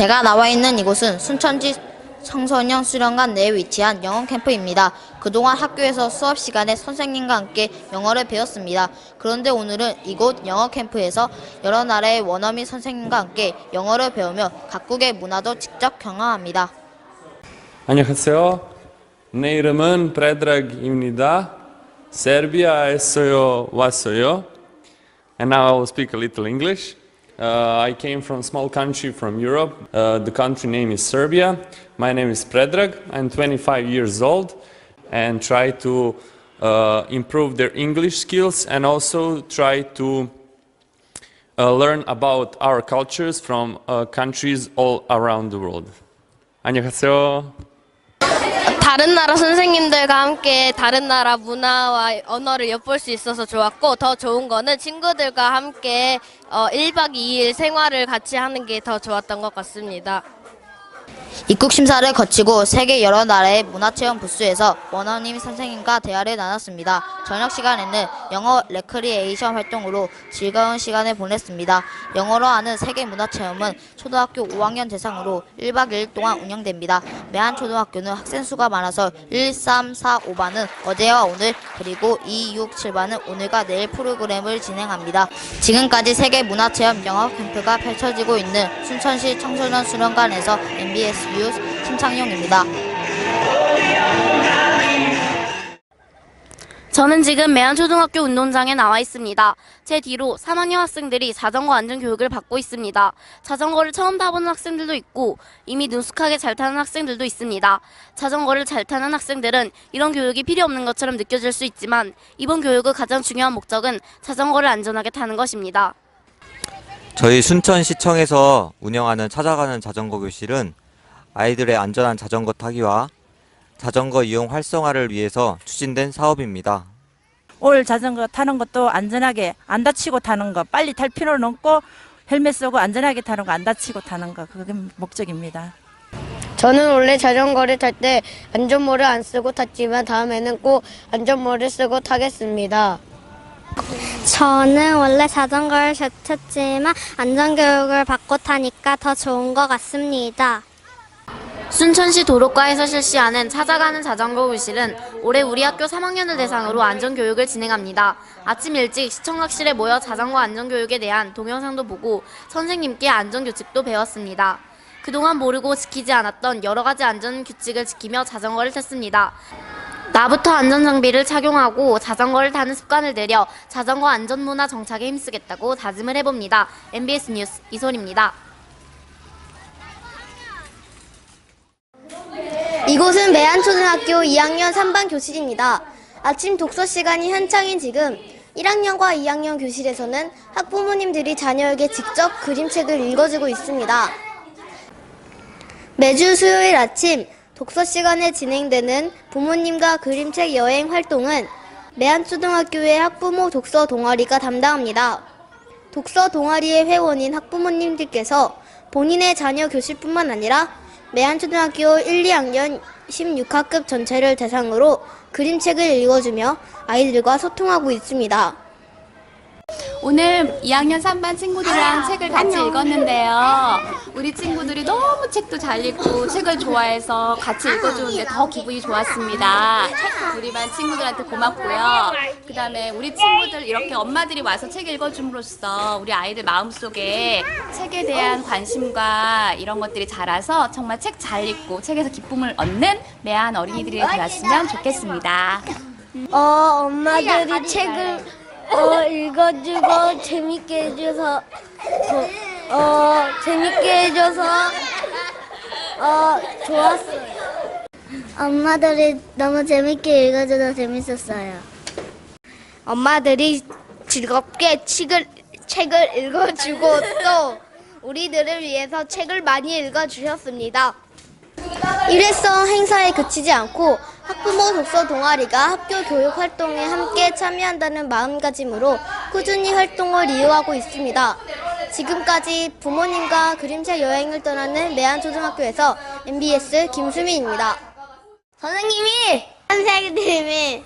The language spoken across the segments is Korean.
제가 나와 있는 이곳은 순천지 청소년 수련관 내에 위치한 영어 캠프입니다. 그동안 학교에서 수업 시간에 선생님과 함께 영어를 배웠습니다. 그런데 오늘은 이곳 영어 캠프에서 여러 나라의 원어민 선생님과 함께 영어를 배우며 각국의 문화도 직접 경험합니다. 안녕하세요. 내 이름은 프레드락입니다. 세르비아에서 왔어요. And now I will speak a little English. Uh, I came from a small country from Europe. Uh, the country name is Serbia. My name is Predrag. I'm 25 years old and try to uh, improve their English skills and also try to uh, learn about our cultures from uh, countries all around the world. 안녕하세요. 다른 나라 선생님들과 함께 다른 나라 문화와 언어를 엿볼 수 있어서 좋았고 더 좋은 거는 친구들과 함께 어, 1박 2일 생활을 같이 하는 게 더 좋았던 것 같습니다. 입국 심사를 거치고 세계 여러 나라의 문화체험 부스에서 원어민 선생님과 대화를 나눴습니다. 저녁 시간에는 영어 레크리에이션 활동으로 즐거운 시간을 보냈습니다. 영어로 하는 세계 문화체험은 초등학교 5학년 대상으로 1박 2일 동안 운영됩니다. 매한 초등학교는 학생 수가 많아서 1, 3, 4, 5반은 어제와 오늘 그리고 2, 6, 7반은 오늘과 내일 프로그램을 진행합니다. 지금까지 세계 문화체험 영어 캠프가 펼쳐지고 있는 순천시 청소년 수련관에서 MBS 뉴스 심창용입니다. 저는 지금 매안초등학교 운동장에 나와 있습니다. 제 뒤로 3학년 학생들이 자전거 안전 교육을 받고 있습니다. 자전거를 처음 타보는 학생들도 있고 이미 능숙하게 잘 타는 학생들도 있습니다. 자전거를 잘 타는 학생들은 이런 교육이 필요 없는 것처럼 느껴질 수 있지만 이번 교육의 가장 중요한 목적은 자전거를 안전하게 타는 것입니다. 저희 순천시청에서 운영하는 찾아가는 자전거 교실은 아이들의 안전한 자전거 타기와 자전거 이용 활성화를 위해서 추진된 사업입니다. 올 자전거 타는 것도 안전하게 안 다치고 타는 거 빨리 탈 필요는 없고 헬멧 쓰고 안전하게 타는 거 안 다치고 타는 거 그게 목적입니다. 저는 원래 자전거를 탈 때 안전모를 안 쓰고 탔지만 다음에는 꼭 안전모를 쓰고 타겠습니다. 저는 원래 자전거를 잘 탔지만 안전교육을 받고 타니까 더 좋은 것 같습니다. 순천시 도로과에서 실시하는 찾아가는 자전거 교실은 올해 우리 학교 3학년을 대상으로 안전교육을 진행합니다. 아침 일찍 시청각실에 모여 자전거 안전교육에 대한 동영상도 보고 선생님께 안전규칙도 배웠습니다. 그동안 모르고 지키지 않았던 여러 가지 안전규칙을 지키며 자전거를 탔습니다. 나부터 안전장비를 착용하고 자전거를 타는 습관을 들여 자전거 안전문화 정착에 힘쓰겠다고 다짐을 해봅니다. MBS 뉴스 이솔입니다. 이곳은 매안초등학교 2학년 3반 교실입니다. 아침 독서 시간이 한창인 지금 1학년과 2학년 교실에서는 학부모님들이 자녀에게 직접 그림책을 읽어주고 있습니다. 매주 수요일 아침 독서 시간에 진행되는 부모님과 그림책 여행 활동은 매안초등학교의 학부모 독서 동아리가 담당합니다. 독서 동아리의 회원인 학부모님들께서 본인의 자녀 교실뿐만 아니라 매안초등학교 1, 2학년 16학급 전체를 대상으로 그림책을 읽어주며 아이들과 소통하고 있습니다. 오늘 2학년 3반 친구들이랑 책을 같이 읽었는데요. 우리 친구들이 너무 책도 잘 읽고 책을 좋아해서 같이 읽어주는데 더 기분이 좋았습니다. 우리 반 친구들한테 고맙고요. 그 다음에 우리 친구들 이렇게 엄마들이 와서 책 읽어줌으로써 우리 아이들 마음속에 책에 대한 관심과 이런 것들이 자라서 정말 책 잘 읽고 책에서 기쁨을 얻는 매한 어린이들이 되었으면 좋겠습니다. 어, 엄마들이 책을 어, 읽어주고 재밌게 해줘서 어, 어, 재밌게 해줘서 어, 좋았어요. 엄마들이 너무 재밌게 읽어줘서 재밌었어요. 엄마들이 즐겁게 책을, 책을 읽어주고 또 우리들을 위해서 책을 많이 읽어주셨습니다. 일회성 행사에 그치지 않고 학부모 독서 동아리가 학교 교육 활동에 함께 참여한다는 마음가짐으로 꾸준히 활동을 이어가고 있습니다. 지금까지 부모님과 그림책 여행을 떠나는 매안초등학교에서 MBS 김수민입니다. 선생님이! 선생님이!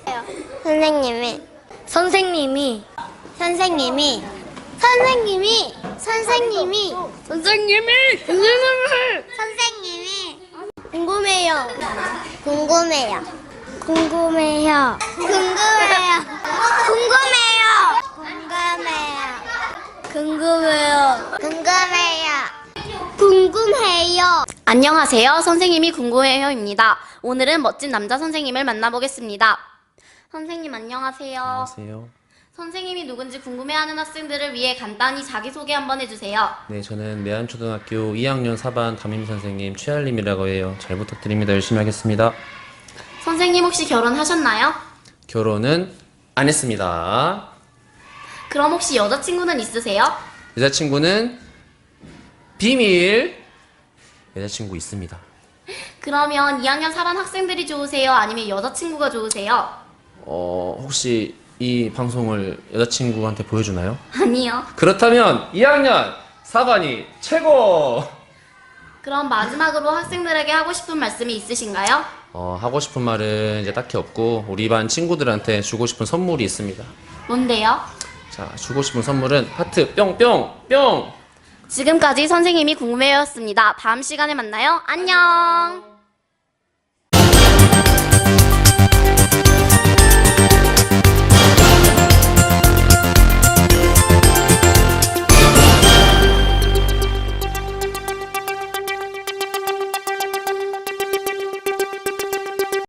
선생님이! 선생님이! 선생님이! 선생님이 선생님이 선생님이 선생님이 선생님이 궁금해요. 궁금해요. 궁금해요. 궁금해요. 궁금해요. 궁금해요. 궁금해요. 궁금해요. 궁금해요. 안녕하세요. 선생님이 궁금해요입니다. 오늘은 멋진 남자 선생님을 만나보겠습니다. 선생님 안녕하세요. 안녕하세요. 선생님이 누군지 궁금해하는 학생들을 위해 간단히 자기소개 한번 해주세요. 네, 저는 매안초등학교 2학년 4반 담임 선생님 최알림이라고 해요. 잘 부탁드립니다. 열심히 하겠습니다. 선생님 혹시 결혼하셨나요? 결혼은 안 했습니다. 그럼 혹시 여자친구는 있으세요? 여자친구는 비밀. 여자친구 있습니다. 그러면 2학년 4반 학생들이 좋으세요? 아니면 여자친구가 좋으세요? 어, 혹시 이 방송을 여자친구한테 보여주나요? 아니요. 그렇다면 2학년 4반이 최고! 그럼 마지막으로 학생들에게 하고 싶은 말씀이 있으신가요? 어, 하고 싶은 말은 이제 딱히 없고 우리 반 친구들한테 주고 싶은 선물이 있습니다. 뭔데요? 자, 주고 싶은 선물은 하트 뿅뿅 뿅! 지금까지 선생님이 궁금해였습니다. 다음 시간에 만나요. 안녕!